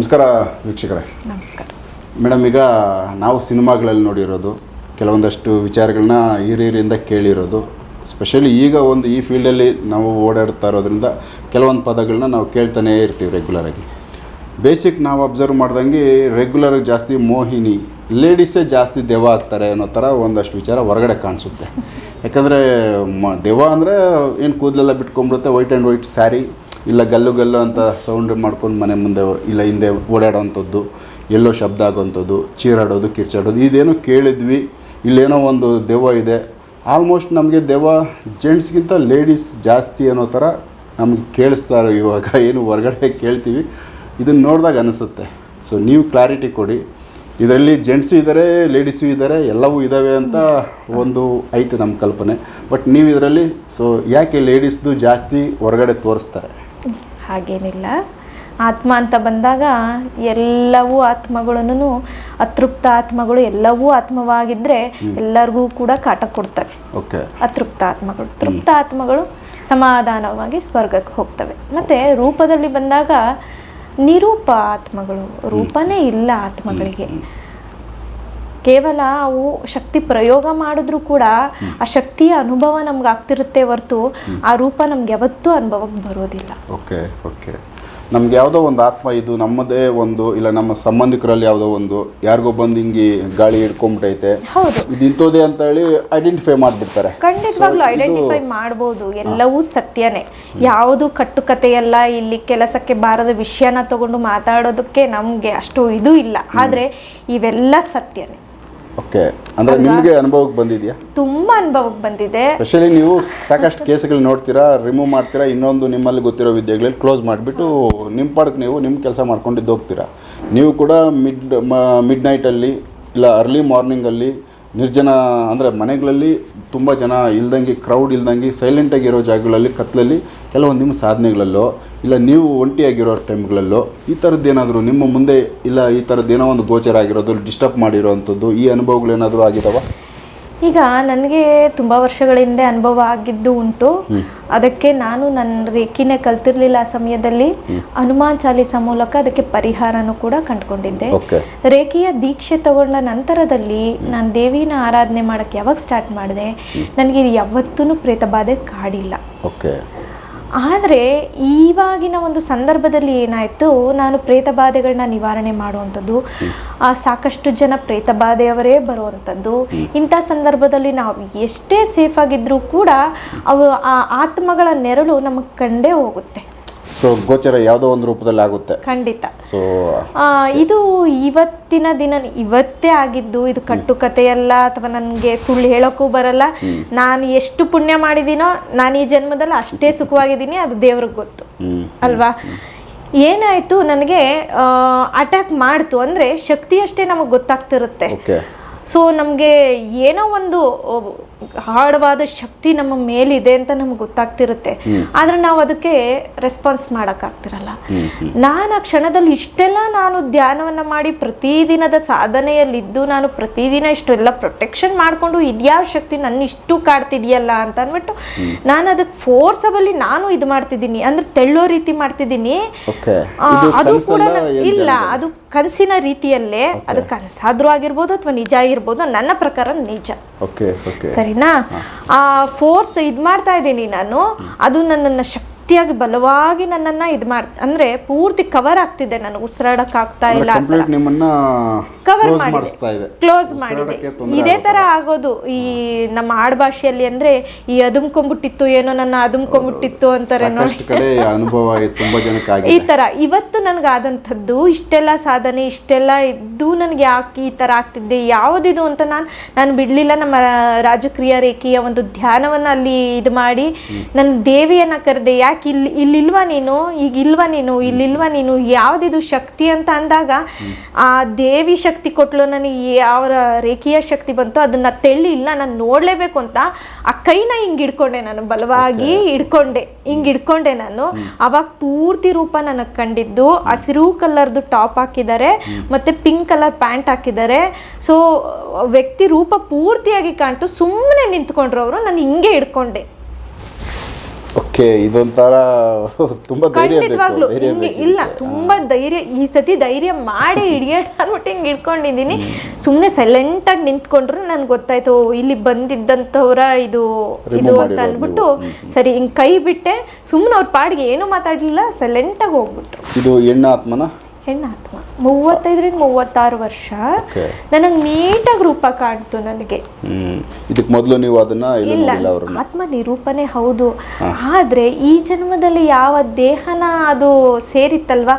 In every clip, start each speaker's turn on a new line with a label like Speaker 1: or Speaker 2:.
Speaker 1: ನಮಸ್ಕಾರ ವೀಕ್ಷಕರೇ.
Speaker 2: ನಮಸ್ಕಾರ.
Speaker 1: ಮೇಡಮ್ ಈಗ ನಾವು ಸಿನಿಮಾಗಳಲ್ಲಿ ನೋಡಿರೋದು ಕೆಲವೊಂದಷ್ಟು ವಿಚಾರಗಳನ್ನ ಹಿರಿಯರಿಂದ ಕೇಳಿರೋದು ಸ್ಪೆಷಲಿ ಈಗ ಒಂದು ಈ ಫೀಲ್ಡಲ್ಲಿ ನಾವು ಓಡಾಡ್ತಾ ಇರೋದ್ರಿಂದ ಕೆಲವೊಂದು ಪದಗಳನ್ನ ನಾವು ಕೇಳ್ತಾನೇ ಇರ್ತೀವಿ ರೆಗ್ಯುಲರಾಗಿ ಬೇಸಿಕ್ ನಾವು ಅಬ್ಸರ್ವ್ ಮಾಡ್ದಂಗೆ ರೆಗ್ಯುಲರ್ ಜಾಸ್ತಿ ಮೋಹಿನಿ ಲೇಡೀಸೇ ಜಾಸ್ತಿ ದೆವ್ವ ಆಗ್ತಾರೆ ಅನ್ನೋ ಥರ ಒಂದಷ್ಟು ವಿಚಾರ ಹೊರಗಡೆ ಕಾಣಿಸುತ್ತೆ. ಯಾಕಂದರೆ ಮ ದೆವ್ವ ಅಂದರೆ ಏನು ಕೂದಲೆಲ್ಲ ಬಿಟ್ಕೊಂಡ್ಬಿಡುತ್ತೆ ವೈಟ್ ಆ್ಯಂಡ್ ವೈಟ್ ಸ್ಯಾರಿ ಇಲ್ಲ ಗಲ್ಲು ಗಲ್ಲು ಅಂತ ಸೌಂಡ್ ಮಾಡ್ಕೊಂಡು ಮನೆ ಮುಂದೆ ಇಲ್ಲ ಹಿಂದೆ ಓಡಾಡೋವಂಥದ್ದು, ಎಲ್ಲೋ ಶಬ್ದ ಆಗೋವಂಥದ್ದು, ಚೀರಾಡೋದು, ಕಿರ್ಚಾಡೋದು, ಇದೇನೋ ಕೇಳಿದ್ವಿ, ಇಲ್ಲೇನೋ ಒಂದು ದೆವ್ವ ಇದೆ. ಆಲ್ಮೋಸ್ಟ್ ನಮಗೆ ದೆವ್ವ ಜೆಂಟ್ಸ್ಗಿಂತ ಲೇಡೀಸ್ ಜಾಸ್ತಿ ಅನ್ನೋ ಥರ ನಮ್ಗೆ ಕೇಳಿಸ್ತಾರೆ ಇವಾಗ. ಏನು ಹೊರಗಡೆ ಕೇಳ್ತೀವಿ. ಇದನ್ನು ನೋಡಿದಾಗ ಅನಿಸುತ್ತೆ. ಸೊ ನೀವು ಕ್ಲಾರಿಟಿ ಕೊಡಿ. ಇದರಲ್ಲಿ ಜೆಂಟ್ಸು ಇದ್ದಾರೆ ಲೇಡೀಸು ಇದ್ದಾರೆ ಎಲ್ಲವೂ ಇದ್ದಾವೆ ಅಂತ ಒಂದು ಐತೆ ನಮ್ಮ ಕಲ್ಪನೆ. ಬಟ್ ನೀವು ಇದರಲ್ಲಿ ಸೊ ಯಾಕೆ ಲೇಡೀಸ್ದು ಜಾಸ್ತಿ ಹೊರಗಡೆ ತೋರಿಸ್ತಾರೆ?
Speaker 2: ಹಾಗೇನಿಲ್ಲ. ಆತ್ಮ ಅಂತ ಬಂದಾಗ ಎಲ್ಲವೂ ಆತ್ಮಗಳನ್ನು ಅತೃಪ್ತ ಆತ್ಮಗಳು ಎಲ್ಲವೂ ಆತ್ಮವಾಗಿದ್ದರೆ ಎಲ್ಲರಿಗೂ ಕೂಡ ಕಾಟ ಕೊಡ್ತವೆ. ಅತೃಪ್ತ ಆತ್ಮಗಳು ತೃಪ್ತ ಆತ್ಮಗಳು ಸಮಾಧಾನವಾಗಿ ಸ್ವರ್ಗಕ್ಕೆ ಹೋಗ್ತವೆ. ಮತ್ತು ರೂಪದಲ್ಲಿ ಬಂದಾಗ ನಿರೂಪ ಆತ್ಮಗಳು ರೂಪನೇ ಇಲ್ಲ ಆತ್ಮಗಳಿಗೆ. ಕೇವಲ ಅವು ಶಕ್ತಿ ಪ್ರಯೋಗ ಮಾಡಿದ್ರೂ ಕೂಡ ಆ ಶಕ್ತಿಯ ಅನುಭವ ನಮ್ಗೆ ಆಗ್ತಿರುತ್ತೆ ಹೊರತು ಆ ರೂಪ ನಮ್ಗೆ ಯಾವತ್ತೂ ಅನುಭವ ಬರೋದಿಲ್ಲ.
Speaker 1: Okay okay. ನಮ್ಗೆ ಯಾವುದೋ ಒಂದು ಆತ್ಮ ಇದು ನಮ್ಮದೇ ಒಂದು ಇಲ್ಲ ನಮ್ಮ ಸಂಬಂಧಿಕರಲ್ಲಿ ಯಾವುದೋ ಒಂದು ಯಾರಿಗೋ ಬಂದು ಹಿಂಗೆ ಗಾಳಿ ಹಿಡ್ಕೊಂಬಿಟ್ಟೈತೆ
Speaker 2: ಹೌದು.
Speaker 1: ಇದು ಇಂಥದ್ದೇ ಅಂತ ಹೇಳಿ ಐಡೆಂಟಿಫೈ ಮಾಡಿಬಿಡ್ತಾರೆ.
Speaker 2: ಖಂಡಿತವಾಗ್ಲೂ ಐಡೆಂಟಿಫೈ ಮಾಡ್ಬೋದು ಎಲ್ಲವೂ ಸತ್ಯನೇ. ಯಾವುದು ಕಟ್ಟುಕತೆಯಲ್ಲ ಇಲ್ಲಿ ಕೆಲಸಕ್ಕೆ ಬಾರದ ವಿಷಯನ ತಗೊಂಡು ಮಾತಾಡೋದಕ್ಕೆ ನಮಗೆ ಅಷ್ಟು ಇದು ಇಲ್ಲ. ಆದರೆ ಇವೆಲ್ಲ ಸತ್ಯನೇ.
Speaker 1: ಓಕೆ. ಅಂದರೆ ನಿಮಗೆ ಅನುಭವಕ್ಕೆ ಬಂದಿದೆಯಾ?
Speaker 2: ತುಂಬಾ ಅನುಭವಕ್ಕೆ ಬಂದಿದೆ.
Speaker 1: ಸ್ಪೆಷಲಿ ನೀವು ಸಾಕಷ್ಟು ಕೇಸ್ಗಳು ನೋಡ್ತೀರಾ ರಿಮೂವ್ ಮಾಡ್ತೀರಾ ಇನ್ನೊಂದು ನಿಮ್ಮಲ್ಲಿ ಗೊತ್ತಿರೋ ವಿದ್ಯೆಗಳಲ್ಲಿ ಕ್ಲೋಸ್ ಮಾಡಿಬಿಟ್ಟು ನಿಮ್ಮ ಪಾಡಕ್ಕೆ ನೀವು ನಿಮ್ಮ ಕೆಲಸ ಮಾಡ್ಕೊಂಡಿದ್ದು ಹೋಗ್ತೀರಾ ನೀವು ಕೂಡ ಮಿಡ್ ಮಿಡ್ ನೈಟಲ್ಲಿ ಇಲ್ಲ ಅರ್ಲಿ ಮಾರ್ನಿಂಗಲ್ಲಿ ನಿರ್ಜನ ಅಂದರೆ ಮನೆಗಳಲ್ಲಿ ತುಂಬ ಜನ ಇಲ್ದಂಗೆ ಕ್ರೌಡ್ ಇಲ್ದಂಗೆ ಸೈಲೆಂಟಾಗಿರೋ ಜಾಗಗಳಲ್ಲಿ ಕತ್ತಲಲ್ಲಿ ಕೆಲವೊಂದು ನಿಮ್ಮ ಸಾಧನೆಗಳಲ್ಲೋ, ಇಲ್ಲ ನೀವು ಒಂಟಿಯಾಗಿರೋ ಟೈಮ್ಗಳಲ್ಲೋ, ಈ ಥರದ್ದು ಏನಾದರೂ ನಿಮ್ಮ ಮುಂದೆ, ಇಲ್ಲ ಈ ಥರದ್ದು ಏನೋ ಒಂದು ಗೋಚರ ಆಗಿರೋದು ಡಿಸ್ಟರ್ಬ್ ಮಾಡಿರೋವಂಥದ್ದು ಈ ಅನುಭವಗಳೇನಾದರೂ ಆಗಿದಾವ?
Speaker 2: ಈಗ ನನಗೆ ತುಂಬ ವರ್ಷಗಳ ಹಿಂದೆ ಅನುಭವ ಆಗಿದ್ದು ಉಂಟು. ಅದಕ್ಕೆ ನಾನು ನನ್ನ ರೇಖಿನೇ ಕಲ್ತಿರ್ಲಿಲ್ಲ ಆ ಸಮಯದಲ್ಲಿ. ಹನುಮಾನ್ ಚಾಲಿಸ ಮೂಲಕ ಅದಕ್ಕೆ ಪರಿಹಾರನೂ ಕೂಡ ಕಂಡುಕೊಂಡಿದ್ದೆ. ರೇಖೆಯ ದೀಕ್ಷೆ ತಗೊಂಡ ನಂತರದಲ್ಲಿ ನಾನು ದೇವಿನ ಆರಾಧನೆ ಮಾಡೋಕ್ಕೆ ಯಾವಾಗ ಸ್ಟಾರ್ಟ್ ಮಾಡಿದೆ? ನನಗೆ ಯಾವತ್ತೂ ಪ್ರೇತ ಬಾಧೆ ಕಾಡಿಲ್ಲ.
Speaker 1: ಓಕೆ.
Speaker 2: ಆದರೆ ಇವಾಗಿನ ಒಂದು ಸಂದರ್ಭದಲ್ಲಿ ಏನಾಯಿತು ನಾನು ಪ್ರೇತ ಬಾಧೆಗಳನ್ನ ನಿವಾರಣೆ ಮಾಡುವಂಥದ್ದು ಆ, ಸಾಕಷ್ಟು ಜನ ಪ್ರೇತ ಬಾಧೆಯವರೇ ಬರುವಂಥದ್ದು ಇಂಥ ಸಂದರ್ಭದಲ್ಲಿ ನಾವು ಎಷ್ಟೇ ಸೇಫ್ ಆಗಿದ್ರೂ ಕೂಡ ಅವು ಆ ಆತ್ಮಗಳ ನೆರಳು ನಮಗೆ ಕಂಡೇ ಹೋಗುತ್ತೆ.
Speaker 1: ಸೊ ಗೋಚರ ಯಾವುದೋ ಒಂದು ರೂಪದಲ್ಲಿ ಆಗುತ್ತೆ.
Speaker 2: ಖಂಡಿತ.
Speaker 1: ಸೊ
Speaker 2: ಆ, ಇದು ಇವತ್ತಿನ ದಿನ ಇವತ್ತೇ ಆಗಿದ್ದು ಇದು ಕಟ್ಟುಕತೆಯಲ್ಲ ಅಥವಾ ನನಗೆ ಸುಳ್ಳು ಹೇಳೋಕ್ಕೂ ಬರಲ್ಲ. ನಾನು ಎಷ್ಟು ಪುಣ್ಯ ಮಾಡಿದೀನೋ ನಾನು ಈ ಜನ್ಮದಲ್ಲಿ ಅಷ್ಟೇ ಸುಖವಾಗಿದ್ದೀನಿ ಅದು ದೇವ್ರಿಗೆ ಗೊತ್ತು.
Speaker 1: ಹ್ಮ್
Speaker 2: ಅಲ್ವಾ? ಏನಾಯ್ತು ನನಗೆ ಅಟ್ಯಾಕ್ ಮಾಡ್ತು ಅಂದ್ರೆ ಶಕ್ತಿ ಅಷ್ಟೇ ನಮಗೆ ಗೊತ್ತಾಗ್ತಿರುತ್ತೆ.
Speaker 1: ಓಕೆ
Speaker 2: ಸೊ ನಮಗೆ ಏನೋ ಒಂದು ಹಾಡವಾದ ಶಕ್ತಿ ನಮ್ಮ ಮೇಲಿದೆ ಅಂತ ನಮ್ಗೆ ಗೊತ್ತಾಗ್ತಿರುತ್ತೆ. ಆದ್ರೆ ನಾವು ಅದಕ್ಕೆ ರೆಸ್ಪಾನ್ಸ್ ಮಾಡೋಕ್ಕಾಗ್ತಿರಲ್ಲ. ನಾನು ಆ ಕ್ಷಣದಲ್ಲಿ ಇಷ್ಟೆಲ್ಲ ನಾನು ಧ್ಯಾನವನ್ನು ಮಾಡಿ ಪ್ರತಿದಿನದ ಸಾಧನೆಯಲ್ಲಿದ್ದು ನಾನು ಪ್ರತಿದಿನ ಇಷ್ಟೆಲ್ಲ ಪ್ರೊಟೆಕ್ಷನ್ ಮಾಡಿಕೊಂಡು ಇದ್ಯಾವ ಶಕ್ತಿ ನನ್ನ ಇಷ್ಟು ಕಾಡ್ತಿದೆಯಲ್ಲ ಅಂತ ಅಂದ್ಬಿಟ್ಟು ನಾನು ಅದಕ್ಕೆ ಫೋರ್ಸಬಲಿ ನಾನು ಇದು ಮಾಡ್ತಿದ್ದೀನಿ. ಅಂದ್ರೆ ತೆಳ್ಳೋ ರೀತಿ ಮಾಡ್ತಿದ್ದೀನಿ. ಅದು ಕೂಡ ಇಲ್ಲ ಅದು ಕನಸಿನ ರೀತಿಯಲ್ಲೇ ಅದು ಕನಸಾದ್ರೂ ಆಗಿರ್ಬೋದು ಅಥವಾ ನಿಜ ಆಗಿರ್ಬೋದು ನನ್ನ ಪ್ರಕಾರ ನಿಜ.
Speaker 1: ಓಕೆ ಓಕೆ
Speaker 2: ಸರಿನಾ? ಆ ಫೋರ್ಸ್ ಇದು ಮಾಡ್ತಾ ಇದ್ದೀನಿ ನಾನು. ಅದು ನನ್ನನ್ನು ಶಕ್ತಿಯಾಗಿ ಬಲವಾಗಿ ನನ್ನನ್ನ ಇದು ಮಾಡ್ ಅಂದ್ರೆ ಪೂರ್ತಿ ಕವರ್ ಆಗ್ತಿದೆ ನನಗೆ ಉಸಿರಾಡಕ್ ಆಗ್ತಾ ಇಲ್ಲ ಕವರ್
Speaker 1: ಕ್ಲೋಸ್
Speaker 2: ಮಾಡಿದೆ. ಕ್ಲೋಸ್ ಮಾಡಿದೆ. ಇದೇ ತರ ಆಗೋದು. ಈ ನಮ್ಮ ಆಡ್ಭಾಷೆಯಲ್ಲಿ ಅಂದ್ರೆ ಈ ಅದುಮ್ಕೊಂಬಿಟ್ಟಿತ್ತು ಏನೋ ನನ್ನ ಅದುಮ್ಕೊಂಬಿಟ್ಟಿತ್ತು ಅಂತಾರೆ
Speaker 1: ಈ
Speaker 2: ತರ. ಇವತ್ತು ನನಗಾದಂಥದ್ದು ಇಷ್ಟೆಲ್ಲ ಸಾಧನೆ ಇಷ್ಟೆಲ್ಲ ಇದ್ದು ನನಗೆ ಯಾಕೆ ಈ ತರ ಆಗ್ತಿದ್ದೆ ಯಾವ್ದಿದು ಅಂತ ನಾನು ನಾನು ಬಿಡ್ಲಿಲ್ಲ. ನಮ್ಮ ರಾಜಕ್ರಿಯ ರೇಖೆಯ ಒಂದು ಧ್ಯಾನವನ್ನ ಅಲ್ಲಿ ಇದು ಮಾಡಿ ನನ್ನ ದೇವಿಯನ್ನ ಕರೆದೆ. ಯಾಕೆ ಇಲ್ಲಿ ಇಲ್ಲಿಲ್ವಾ ನೀನು? ಈಗ ಇಲ್ವಾ ನೀನು? ಇಲ್ಲಿಲ್ವಾ ನೀನು? ಯಾವ್ದಿದು ಶಕ್ತಿ ಅಂತ ಅಂದಾಗ ಆ ದೇವಿ ಶಕ್ತಿ ಕೊಟ್ಲು ನನಗೆ ಅವರ ರೇಖೀಯ ಶಕ್ತಿ ಬಂತು. ಅದನ್ನ ತೆಳ್ಳಿ ಇಲ್ಲ ನಾನು ನೋಡ್ಲೇಬೇಕು ಅಂತ ಆ ಕೈನ ಹಿಂಗ್ ಹಿಡ್ಕೊಂಡೆ ನಾನು ಬಲವಾಗಿ ಹಿಡ್ಕೊಂಡೆ. ಹಿಂಗ್ ಹಿಡ್ಕೊಂಡೆ ನಾನು. ಅವಾಗ ಪೂರ್ತಿ ರೂಪ ನನಗೆ ಕಂಡಿದ್ದು. ಹಸಿರು ಕಲರ್ದು ಟಾಪ್ ಹಾಕಿದ್ದಾರೆ. ಮತ್ತೆ ಪಿಂಕ್ ಕಲರ್ ಪ್ಯಾಂಟ್ ಹಾಕಿದ್ದಾರೆ. ಸೊ ವ್ಯಕ್ತಿ ರೂಪ ಪೂರ್ತಿಯಾಗಿ ಕಾಣ್ತು. ಸುಮ್ಮನೆ ನಿಂತ್ಕೊಂಡ್ರು ಅವರು ನಾನು ಹಿಂಗೆ ಹಿಡ್ಕೊಂಡೆ.
Speaker 1: ಓಕೆ ಇದೊಂಥರ ತುಂಬಾ ಧೈರ್ಯ ಬೇಕು
Speaker 2: ಖಂಡಿತವಾಗ್ಲು.
Speaker 1: ಧೈರ್ಯ
Speaker 2: ಹಿಂಗೆ
Speaker 1: ಬೇಕು
Speaker 2: ಇಲ್ಲ ತುಂಬಾ ಧೈರ್ಯ ಈ ಸತಿ ಧೈರ್ಯ ಮಾಡಿ ಹಿಡಿಯೋಣ ಅಂದ್ಬಿಟ್ಟು ಹಿಂಗೆ ಇಟ್ಕೊಂಡಿದ್ದೀನಿ ಸುಮ್ಮನೆ ಸೈಲೆಂಟಾಗಿ ನಿಂತ್ಕೊಂಡ್ರು ನನ್ಗೆ ಗೊತ್ತಾಯ್ತು ಓ, ಇಲ್ಲಿ ಬಂದಿದ್ದಂಥವ್ರ ಇದು
Speaker 1: Remove
Speaker 2: ಇದು ಅಂತ
Speaker 1: ಮಾಡಿರೋದು.
Speaker 2: ಅಂದ್ಬಿಟ್ಟು ಸರಿ ಹಿಂಗೆ ಕೈ ಬಿಟ್ಟೆ ಸುಮ್ಮನೆ ಅವ್ರ ಪಾಡಿಗೆ ಏನು ಮಾತಾಡಲಿಲ್ಲ ಸೈಲೆಂಟಾಗಿ ಹೋಗ್ಬಿಟ್ಟು
Speaker 1: ಇದು ಎಣ್ಣ ಆತ್ಮನ
Speaker 2: ಹೆಣ್ಣಾತ್ಮ ಮೂವತ್ತೈದರಿಂದ ಮೂವತ್ತಾರು ವರ್ಷ. ನನಗೆ ನೀಟಾಗಿ ರೂಪ ಕಾಣ್ತು ನನಗೆ.
Speaker 1: ಇದಕ್ಕೆ ಮೊದಲು ನೀವು ಅದನ್ನ
Speaker 2: ಇಲ್ಲ ಆತ್ಮ ನಿರೂಪಣೆ ಹೌದು. ಆದ್ರೆ ಈ ಜನ್ಮದಲ್ಲಿ ಯಾವ ದೇಹನ ಅದು ಸೇರಿತ್ತಲ್ವಾ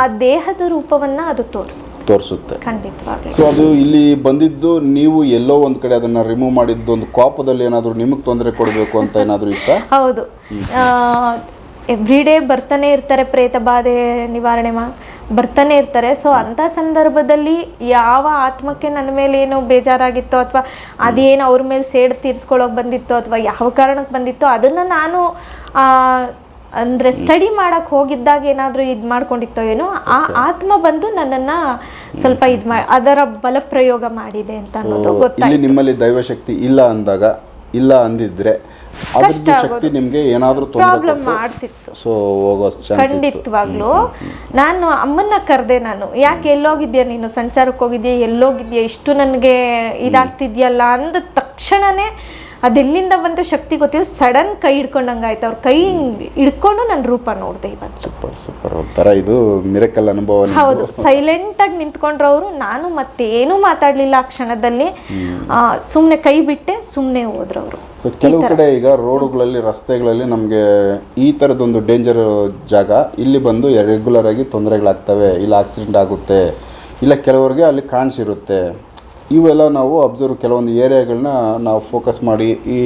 Speaker 2: ಆ ದೇಹದ ರೂಪವನ್ನ ಅದು ತೋರಿಸುತ್ತೆ.
Speaker 1: ತೋರಿಸುತ್ತೆ.
Speaker 2: ಖಂಡಿತ.
Speaker 1: ಸೊ ಅದು ಇಲ್ಲಿ ಬಂದಿದ್ದು ನೀವು ಎಲ್ಲೋ ಒಂದ್ ಕಡೆ ಅದನ್ನ ರಿಮೂವ್ ಮಾಡಿದ್ದು ಒಂದು ಕೋಪದಲ್ಲಿ ಏನಾದರೂ ನಿಮಗೆ ತೊಂದರೆ ಕೊಡಬೇಕು ಅಂತ ಏನಾದರೂ ಇತ್ತ?
Speaker 2: ಹೌದು. ಎವ್ರಿ ಡೇ ಬರ್ತಾನೆ ಇರ್ತಾರೆ ಪ್ರೇತ ಬಾಧೆ ನಿವಾರಣೆ ಮಾ ಬರ್ತಾನೆ ಇರ್ತಾರೆ. ಸೊ ಅಂಥ ಸಂದರ್ಭದಲ್ಲಿ ಯಾವ ಆತ್ಮಕ್ಕೆ ನನ್ನ ಮೇಲೆ ಏನು ಬೇಜಾರಾಗಿತ್ತೋ ಅಥವಾ ಅದೇನು ಅವ್ರ ಮೇಲೆ ಸೇಡ್ ತೀರ್ಸ್ಕೊಳ್ಳೋಕೆ ಬಂದಿತ್ತೋ ಅಥವಾ ಯಾವ ಕಾರಣಕ್ಕೆ ಬಂದಿತ್ತೋ ಅದನ್ನು ನಾನು ಅಂದರೆ ಸ್ಟಡಿ ಮಾಡೋಕ್ಕೆ ಹೋಗಿದ್ದಾಗ ಏನಾದರೂ ಇದು ಮಾಡ್ಕೊಂಡಿತ್ತೋ ಏನೋ ಆ ಆತ್ಮ ಬಂದು ನನ್ನನ್ನ ಸ್ವಲ್ಪ ಇದು ಮಾಡಿ ಅದರ ಬಲ ಪ್ರಯೋಗ ಮಾಡಿದೆ ಅಂತ ಅನ್ನೋದು ಗೊತ್ತಾಯ್ತು.
Speaker 1: ನಿಮ್ಮಲ್ಲಿ ದೈವಶಕ್ತಿ ಇಲ್ಲ ಅಂದಾಗ ಇಲ್ಲ ಅಂದಿದ್ರೆ ಅದ್ರದ್ದು ಶಕ್ತಿ ನಿಮಗೆ ಏನಾದರೂ
Speaker 2: ಪ್ರಾಬ್ಲಮ್ ಮಾಡ್ತಿತ್ತು.
Speaker 1: ಸೊ ಹೋಗೋ ಖಂಡಿತವಾಗ್ಲೂ.
Speaker 2: ಖಂಡಿತವಾಗ್ಲು ನಾನು ಅಮ್ಮನ್ನ ಕರೆದೆ ನಾನು. ಯಾಕೆ ಎಲ್ಲೋಗಿದ್ಯಾ ನೀನು? ಸಂಚಾರಕ್ಕೆ ಹೋಗಿದ್ಯಾ ಎಲ್ಲೋಗಿದ್ಯಾ? ಇಷ್ಟು ನನಗೆ ಇದಾಗ್ತಿದ್ಯಲ್ಲ ಅಂದ ತಕ್ಷಣನೇ ಅದೆಲ್ಲಿಂದ ಬಂತು ಶಕ್ತಿ ಗೊತ್ತಿಲ್ಲ. ಸಡನ್ ಕೈ ಹಿಡ್ಕೊಂಡಂಗೆ ಆಯ್ತು. ಅವ್ರ ಕೈ ಹಿಡ್ಕೊಂಡು ನನ್ನ ರೂಪ ನೋಡಿದೆ ಇವತ್ತು
Speaker 1: ಸೂಪರ್ ಸೂಪರ್ ಒಂಥರ ಇದು ಮಿರಕಲ್ ಅನುಭವ.
Speaker 2: ಹೌದು. ಸೈಲೆಂಟ್ ಆಗಿ ನಿಂತ್ಕೊಂಡ್ರವರು ನಾನು ಮತ್ತೇನೂ ಮಾತಾಡ್ಲಿಲ್ಲ ಆ ಕ್ಷಣದಲ್ಲಿ. ಸುಮ್ಮನೆ ಕೈ ಬಿಟ್ಟೆ ಸುಮ್ಮನೆ ಹೋದ್ರವರು
Speaker 1: ಸೊ ಕೆಲವು ಕಡೆ ಈಗ ರೋಡುಗಳಲ್ಲಿ ರಸ್ತೆಗಳಲ್ಲಿ ನಮಗೆ ಈ ಥರದೊಂದು ಡೇಂಜರ್ ಜಾಗ ಇಲ್ಲಿ ಬಂದು ರೆಗ್ಯುಲರ್ ಆಗಿ ತೊಂದರೆಗಳಾಗ್ತವೆ. ಇಲ್ಲ ಆಕ್ಸಿಡೆಂಟ್ ಆಗುತ್ತೆ. ಇಲ್ಲ ಕೆಲವರಿಗೆ ಅಲ್ಲಿ ಕಾಣಿಸಿರುತ್ತೆ. ಇವೆಲ್ಲ ನಾವು ಅಬ್ಸರ್ವ್ ಕೆಲವೊಂದು ಏರಿಯಾಗಳನ್ನ ನಾವು ಫೋಕಸ್ ಮಾಡಿ, ಈ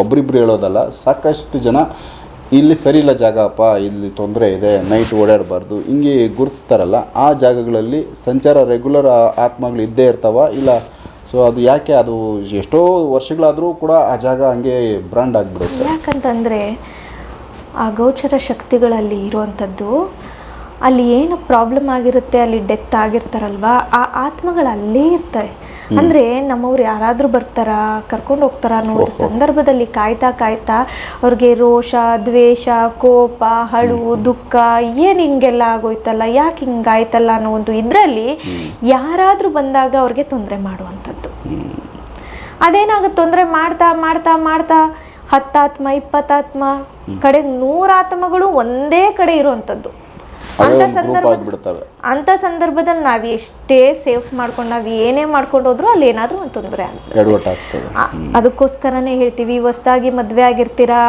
Speaker 1: ಒಬ್ರಿಬ್ರು ಹೇಳೋದಲ್ಲ, ಸಾಕಷ್ಟು ಜನ ಇಲ್ಲಿ ಸರಿ ಇಲ್ಲ ಜಾಗಪ್ಪ, ಇಲ್ಲಿ ತೊಂದರೆ ಇದೆ ನೈಟ್ ಓಡಾಡಬಾರ್ದು, ಹಿಂಗೆ ಗುರುತಿಸ್ತಾರಲ್ಲ, ಆ ಜಾಗಗಳಲ್ಲಿ ಸಂಚಾರ ರೆಗ್ಯುಲರ್ ಆತ್ಮಗಳು ಇದ್ದೇ ಇರ್ತಾವ, ಇಲ್ಲ ಸೊ ಅದು ಯಾಕೆ, ಅದು ಎಷ್ಟೋ ವರ್ಷಗಳಾದರೂ ಕೂಡ ಆ ಜಾಗ ಹಂಗೆ ಬ್ರ್ಯಾಂಡ್ ಆಗಿಬಿಡುತ್ತೆ.
Speaker 2: ಯಾಕಂತಂದರೆ ಆ ಗೌಚರ ಶಕ್ತಿಗಳಲ್ಲಿ ಇರುವಂಥದ್ದು ಅಲ್ಲಿ ಏನು ಪ್ರಾಬ್ಲಮ್ ಆಗಿರುತ್ತೆ ಅಲ್ಲಿ ಡೆತ್ ಆಗಿರ್ತಾರಲ್ವಾ? ಆ ಆತ್ಮಗಳು ಅಲ್ಲೇ ಇರ್ತವೆ ಅಂದರೆ ನಮ್ಮವ್ರು ಯಾರಾದರೂ ಬರ್ತಾರಾ ಕರ್ಕೊಂಡು ಹೋಗ್ತಾರ ಅನ್ನೋ ಸಂದರ್ಭದಲ್ಲಿ ಕಾಯ್ತಾ ಕಾಯ್ತಾ ಅವ್ರಿಗೆ ರೋಷ ದ್ವೇಷ ಕೋಪ ಹಳು ದುಃಖ ಏನು ಹಿಂಗೆಲ್ಲ ಆಗೋಯ್ತಲ್ಲ ಯಾಕೆ ಹಿಂಗಾಯ್ತಲ್ಲ ಅನ್ನೋ ಒಂದು ಇದರಲ್ಲಿ ಯಾರಾದರೂ ಬಂದಾಗ ಅವ್ರಿಗೆ ತೊಂದರೆ ಮಾಡುವಂಥದ್ದು. ಅದೇನಾಗುತ್ತೆ? ತೊಂದರೆ ಮಾಡ್ತಾ ಮಾಡ್ತಾ ಮಾಡ್ತಾ ಹತ್ತಾತ್ಮ ಇಪ್ಪತ್ತಾತ್ಮ ಕಡೆಗೆ ನೂರಾತ್ಮಗಳು ಒಂದೇ ಕಡೆ ಇರುವಂಥದ್ದು. ಅಂತ ಸಂದರ್ಭ ಅಂತ ಸಂದರ್ಭದಲ್ಲಿ ನಾವು ಎಷ್ಟೇ ಸೇಫ್ ಮಾಡ್ಕೊಂಡು ನಾವು ಏನೇ ಮಾಡ್ಕೊಂಡು ಹೋದ್ರೂ ಅಲ್ಲಿ ಏನಾದರೂ ಒಂದು ತೊಂದರೆ
Speaker 1: ಆಗ್ತದೆ.
Speaker 2: ಅದಕ್ಕೋಸ್ಕರನೇ ಹೇಳ್ತೀವಿ ಹೊಸ್ದಾಗಿ ಮದ್ವೆ ಆಗಿರ್ತೀರಾ?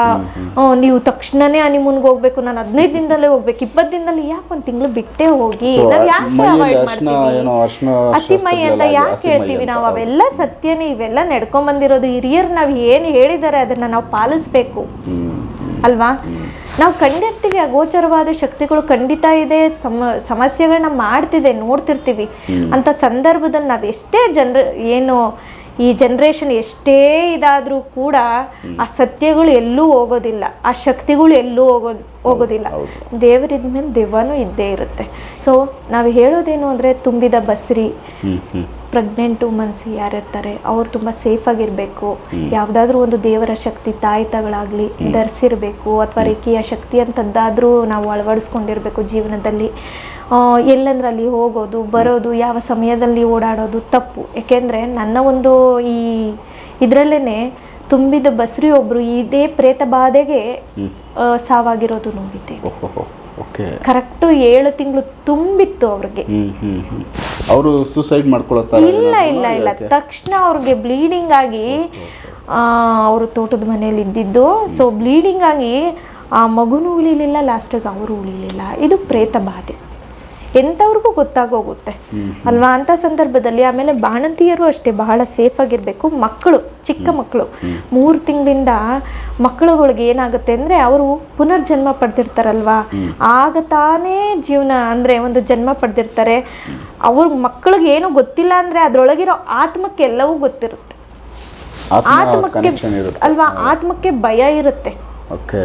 Speaker 2: ನೀವು ತಕ್ಷಣನೇ ಹನಿಮೂನ್ಗೆ ಹೋಗ್ಬೇಕು ನಾನು ಹದಿನೈದು ದಿನದಲ್ಲೇ ಹೋಗ್ಬೇಕು ಇಪ್ಪತ್ತು ದಿನದಲ್ಲಿ ಯಾಕೆ ಒಂದ್ ತಿಂಗಳು ಬಿಟ್ಟೇ ಹೋಗಿ? ನಾವು ಯಾಕೆ ಅವಾಯ್ಡ್ ಮಾಡ್ತೀವಿ?
Speaker 1: ಏನೋ ಅರ್ಶಿನ
Speaker 2: ಹಸಿ ಮೈ ಅಂತ ಯಾಕೆ ಹೇಳ್ತೀವಿ. ನಾವು? ಅವೆಲ್ಲ ಸತ್ಯನೇ ಇವೆಲ್ಲ ನಡ್ಕೊಂಡ್ ಬಂದಿರೋದು ಹಿರಿಯರು ನಾವು ಏನು ಹೇಳಿದಾರೆ ಅದನ್ನ ನಾವು ಪಾಲಿಸ್ಬೇಕು. ಅಲ್ವಾ? ನಾವು ಕಂಡಿರ್ತೀವಿ ಅಗೋಚರವಾದ ಶಕ್ತಿಗಳು ಖಂಡಿತ ಇದೆ ಸಮ ಸಮಸ್ಯೆಗಳನ್ನ ಮಾಡ್ತಿದೆ ನೋಡ್ತಿರ್ತೀವಿ. ಅಂತ ಸಂದರ್ಭದಲ್ಲಿ ನಾವು ಎಷ್ಟೇ ಜನರ ಏನು ಈ ಜನ್ರೇಷನ್ ಎಷ್ಟೇ ಇದಾದರೂ ಕೂಡ ಆ ಸತ್ಯಗಳು ಎಲ್ಲೂ ಹೋಗೋದಿಲ್ಲ. ಆ ಶಕ್ತಿಗಳು ಎಲ್ಲೂ ಹೋಗೋ ಹೋಗೋದಿಲ್ಲ. ದೇವರಿದ ಮೇಲೆ ದೆವ್ವನೂ ಇದ್ದೇ ಇರುತ್ತೆ. ಸೊ ನಾವು ಹೇಳೋದೇನು ಅಂದರೆ ತುಂಬಿದ ಬಸ್ರಿ. ಪ್ರೆಗ್ನೆಂಟ್ ವುಮನ್ಸ್ ಯಾರಿರ್ತಾರೆ ಅವ್ರು ತುಂಬ ಸೇಫ್ ಆಗಿರಬೇಕು. ಯಾವುದಾದ್ರೂ ಒಂದು ದೇವರ ಶಕ್ತಿ ತಾಯ್ತಗಳಾಗಲಿ ಧರಿಸಿರ್ಬೇಕು ಅಥವಾ ರೇಖಿಯ ಶಕ್ತಿ ಅಂತದ್ದಾದರೂ ನಾವು ಅಳವಡಿಸ್ಕೊಂಡಿರ್ಬೇಕು ಜೀವನದಲ್ಲಿ. ಎಲ್ಲಂದ್ರೆ ಅಲ್ಲಿ ಹೋಗೋದು ಬರೋದು ಯಾವ ಸಮಯದಲ್ಲಿ ಓಡಾಡೋದು ತಪ್ಪು. ಏಕೆಂದರೆ ನನ್ನ ಒಂದು ಈ ಇದರಲ್ಲೇ ತುಂಬಿದ ಬಸ್ರಿ ಒಬ್ರು ಇದೇ ಪ್ರೇತ ಬಾಧೆಗೆ ಸಾವಾಗಿರೋದು ನೋಡಿದ್ದೆ. ಕರೆಕ್ಟು ಏಳು ತಿಂಗಳು ತುಂಬಿತ್ತು ಅವ್ರಿಗೆ.
Speaker 1: ಅವರು ಸೂಸೈಡ್ ಮಾಡ್ಕೊಳತ್ತಾರೆ
Speaker 2: ಇಲ್ಲ ಇಲ್ಲ ಇಲ್ಲ. ತಕ್ಷಣ ಅವ್ರಿಗೆ ಬ್ಲೀಡಿಂಗ್ ಆಗಿ ಅವರು ತೋಟದ ಮನೇಲಿ ಇದ್ದಿದ್ದು. ಸೊ ಬ್ಲೀಡಿಂಗ್ ಆಗಿ ಆ ಮಗುನೂ ಉಳಿಲಿಲ್ಲ ಲಾಸ್ಟಿಗೆ ಅವರು ಉಳಿಲಿಲ್ಲ. ಇದು ಪ್ರೇತ ಬಾಧೆ ಎಂಥವ್ರಿಗೂ ಗೊತ್ತಾಗೋಗುತ್ತೆ. ಅಲ್ವಾ? ಅಂಥ ಸಂದರ್ಭದಲ್ಲಿ ಆಮೇಲೆ ಬಾಣಂತಿಯರು ಅಷ್ಟೇ ಬಹಳ ಸೇಫ್ ಆಗಿರಬೇಕು. ಮಕ್ಕಳು ಚಿಕ್ಕ ಮಕ್ಕಳು. ಮೂರು ತಿಂಗಳಿಂದ ಮಕ್ಕಳುಗಳಿಗೆ ಏನಾಗುತ್ತೆ ಅಂದರೆ ಅವರು ಪುನರ್ಜನ್ಮ ಪಡೆದಿರ್ತಾರಲ್ವಾ? ಆಗ ತಾನೇ ಜೀವನ ಅಂದರೆ ಒಂದು ಜನ್ಮ ಪಡೆದಿರ್ತಾರೆ. ಅವ್ರ ಮಕ್ಕಳಿಗೆ ಏನೂ ಗೊತ್ತಿಲ್ಲ ಅಂದರೆ ಅದರೊಳಗಿರೋ ಆತ್ಮಕ್ಕೆ ಎಲ್ಲವೂ ಗೊತ್ತಿರುತ್ತೆ. ಆತ್ಮಕ್ಕೆ ಅಲ್ವಾ? ಆತ್ಮಕ್ಕೆ ಭಯ ಇರುತ್ತೆ.
Speaker 1: ಓಕೆ.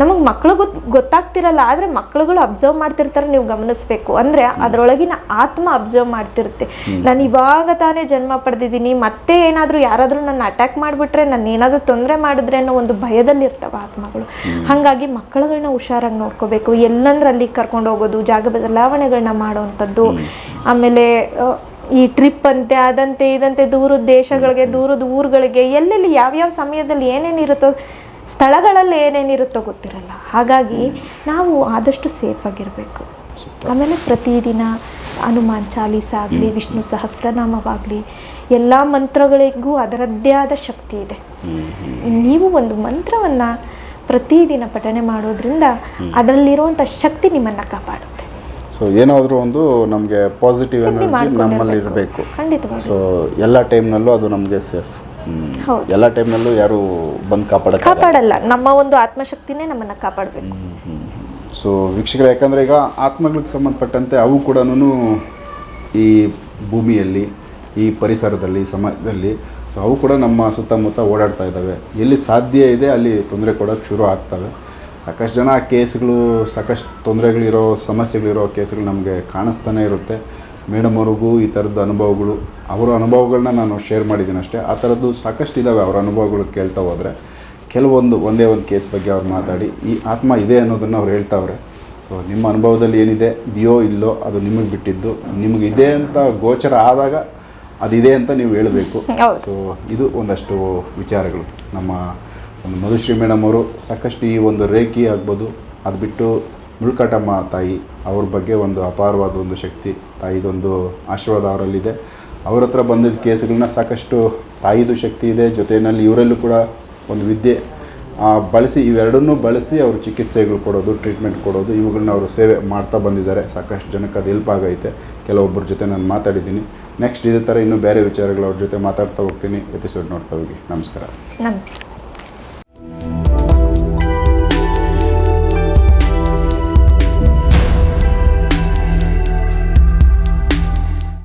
Speaker 2: ನಮಗೆ ಮಕ್ಕಳು ಗೊತ್ ಗೊತ್ತಾಗ್ತಿರಲ್ಲ ಆದರೆ ಮಕ್ಕಳುಗಳು ಅಬ್ಸರ್ವ್ ಮಾಡ್ತಿರ್ತಾರೆ ನೀವು ಗಮನಿಸ್ಬೇಕು. ಅಂದರೆ ಅದರೊಳಗಿನ ಆತ್ಮ ಅಬ್ಸರ್ವ್ ಮಾಡ್ತಿರುತ್ತೆ. ನಾನು ಇವಾಗ ತಾನೇ ಜನ್ಮ ಪಡೆದಿದ್ದೀನಿ ಮತ್ತೆ ಏನಾದರೂ ಯಾರಾದರೂ ನನ್ನ ಅಟ್ಯಾಕ್ ಮಾಡಿಬಿಟ್ರೆ ನಾನು ಏನಾದರೂ ತೊಂದರೆ ಮಾಡಿದ್ರೆ ಅನ್ನೋ ಒಂದು ಭಯದಲ್ಲಿ ಇರ್ತಾವ ಆತ್ಮಗಳು. ಹಾಗಾಗಿ ಮಕ್ಕಳುಗಳನ್ನ ಹುಷಾರಾಗಿ ನೋಡ್ಕೋಬೇಕು. ಎಲ್ಲಂದ್ರೆ ಅಲ್ಲಿ ಕರ್ಕೊಂಡು ಹೋಗೋದು ಜಾಗ ಬದಲಾವಣೆಗಳನ್ನ ಮಾಡುವಂಥದ್ದು ಆಮೇಲೆ ಈ ಟ್ರಿಪ್ ಅಂತೆ ಅದಂತೆ ಇದಂತೆ ದೂರದ ದೇಶಗಳಿಗೆ ದೂರದ ಊರುಗಳಿಗೆ ಎಲ್ಲೆಲ್ಲಿ ಯಾವ್ಯಾವ ಸಮಯದಲ್ಲಿ ಏನೇನಿರುತ್ತೋ ಸ್ಥಳಗಳಲ್ಲಿ ಏನೇನಿರುತ್ತೋ ಗೊತ್ತಿರಲ್ಲ. ಹಾಗಾಗಿ ನಾವು ಆದಷ್ಟು ಸೇಫ್ ಆಗಿರಬೇಕು. ಆಮೇಲೆ ಪ್ರತಿದಿನ ಹನುಮಾನ್ ಚಾಲೀಸ ಆಗಲಿ ವಿಷ್ಣು ಸಹಸ್ರನಾಮವಾಗಲಿ ಎಲ್ಲ ಮಂತ್ರಗಳಿಗೂ ಅದರದ್ದೇ ಆದ ಶಕ್ತಿ ಇದೆ. ನೀವು ಒಂದು ಮಂತ್ರವನ್ನು ಪ್ರತಿದಿನ ಪಠನೆ ಮಾಡೋದ್ರಿಂದ ಅದರಲ್ಲಿರುವಂಥ ಶಕ್ತಿ ನಿಮ್ಮನ್ನು ಕಾಪಾಡುತ್ತೆ.
Speaker 1: ಸೊ ಏನಾದರೂ ಒಂದು ನಮಗೆ ಪಾಸಿಟಿವ್ ಎನರ್ಜಿ ನಮ್ಮಲ್ಲಿ ಇರಬೇಕು.
Speaker 2: ಖಂಡಿತವಾಗಿ
Speaker 1: ಸೊ ಎಲ್ಲ ಟೈಮ್ನಲ್ಲೂ ಅದು ನಮಗೆ ಸೇಫ್. ಎಲ್ಲ ಟೈಮ್ನಲ್ಲೂ ಯಾರು ಬಂದು ಕಾಪಾಡ
Speaker 2: ಕಾಪಾಡಲ್ಲ. ನಮ್ಮ ಒಂದು ಆತ್ಮಶಕ್ತಿನೇ ನಮ್ಮನ್ನ ಕಾಪಾಡಬೇಕು.
Speaker 1: ಸೊ ವೀಕ್ಷಕರು ಯಾಕಂದರೆ ಈಗ ಆತ್ಮಗಳಿಗೆ ಸಂಬಂಧಪಟ್ಟಂತೆ ಅವು ಕೂಡ ಈ ಭೂಮಿಯಲ್ಲಿ ಈ ಪರಿಸರದಲ್ಲಿ ಸಮಾಜದಲ್ಲಿ ಸೊ ಅವು ಕೂಡ ನಮ್ಮ ಸುತ್ತಮುತ್ತ ಓಡಾಡ್ತಾ ಇದ್ದಾವೆ. ಎಲ್ಲಿ ಸಾಧ್ಯ ಇದೆ ಅಲ್ಲಿ ತೊಂದರೆ ಕೊಡೋಕ್ಕೆ ಶುರು ಆಗ್ತವೆ. ಸಾಕಷ್ಟು ಜನ ಆ ಕೇಸ್ಗಳು ಸಾಕಷ್ಟು ತೊಂದರೆಗಳಿರೋ ಸಮಸ್ಯೆಗಳಿರೋ ಕೇಸ್ಗಳು ನಮಗೆ ಕಾಣಿಸ್ತಾನೆ ಇರುತ್ತೆ. ಮೇಡಮ್ ಅವ್ರಿಗೂ ಈ ಥರದ್ದು ಅನುಭವಗಳು ಅವರ ಅನುಭವಗಳನ್ನ ನಾನು ಶೇರ್ ಮಾಡಿದ್ದೀನಿ ಅಷ್ಟೇ. ಆ ಥರದ್ದು ಸಾಕಷ್ಟು ಇದ್ದಾವೆ ಅವರ ಅನುಭವಗಳು ಕೇಳ್ತಾ ಹೋದರೆ. ಕೆಲವೊಂದು ಒಂದೇ ಒಂದು ಕೇಸ್ ಬಗ್ಗೆ ಅವ್ರು ಮಾತಾಡಿ. ಈ ಆತ್ಮ ಇದೆ ಅನ್ನೋದನ್ನು ಅವ್ರು ಹೇಳ್ತಾವ್ರೆ. ಸೊ ನಿಮ್ಮ ಅನುಭವದಲ್ಲಿ ಏನಿದೆ ಇದೆಯೋ ಇಲ್ಲೋ ಅದು ನಿಮಗೆ ಬಿಟ್ಟಿದ್ದು. ನಿಮಗೆ ಇದೆ ಅಂತ ಗೋಚರ ಆದಾಗ ಅದಿದೆ ಅಂತ ನೀವು ಹೇಳಬೇಕು. ಸೊ ಇದು ಒಂದಷ್ಟು ವಿಚಾರಗಳು. ನಮ್ಮ ಒಂದು ಮಧುಶ್ರೀ ಮೇಡಮ್ ಅವರು ಸಾಕಷ್ಟು ಈ ಒಂದು ರೇಖಿ ಆಗ್ಬೋದು. ಅದು ಬಿಟ್ಟು ಮುಳ್ಕಾಟಮ್ಮ ತಾಯಿ, ಅವ್ರ ಬಗ್ಗೆ ಒಂದು ಅಪಾರವಾದ ಒಂದು ಶಕ್ತಿ, ತಾಯಿದೊಂದು ಆಶೀರ್ವಾದ ಅವರಲ್ಲಿದೆ. ಅವ್ರ ಹತ್ರ ಬಂದಿದ್ದ ಕೇಸ್ಗಳನ್ನ ಸಾಕಷ್ಟು ತಾಯಿದು ಶಕ್ತಿ ಇದೆ. ಜೊತೆಯಲ್ಲಿ ಇವರಲ್ಲೂ ಕೂಡ ಒಂದು ವಿದ್ಯೆ. ಬಳಸಿ, ಇವೆರಡನ್ನೂ ಬಳಸಿ ಅವರು ಚಿಕಿತ್ಸೆಗಳು ಕೊಡೋದು ಟ್ರೀಟ್ಮೆಂಟ್ ಕೊಡೋದು ಇವುಗಳನ್ನ ಅವರು ಸೇವೆ ಮಾಡ್ತಾ ಬಂದಿದ್ದಾರೆ. ಸಾಕಷ್ಟು ಜನಕ್ಕೆ ಅದು ಹೆಲ್ಪ್ ಆಗೈತೆ. ಕೆಲವೊಬ್ಬರ ಜೊತೆ ನಾನು ಮಾತಾಡಿದ್ದೀನಿ. ನೆಕ್ಸ್ಟ್ ಇದೇ ಥರ ಇನ್ನೂ ಬೇರೆ ವಿಚಾರಗಳು ಅವ್ರ ಜೊತೆ ಮಾತಾಡ್ತಾ ಹೋಗ್ತೀನಿ. ಎಪಿಸೋಡ್ ನೋಡ್ತಾ ಹೋಗಿ. ನಮಸ್ಕಾರ.
Speaker 2: ನಮಸ್ತೆ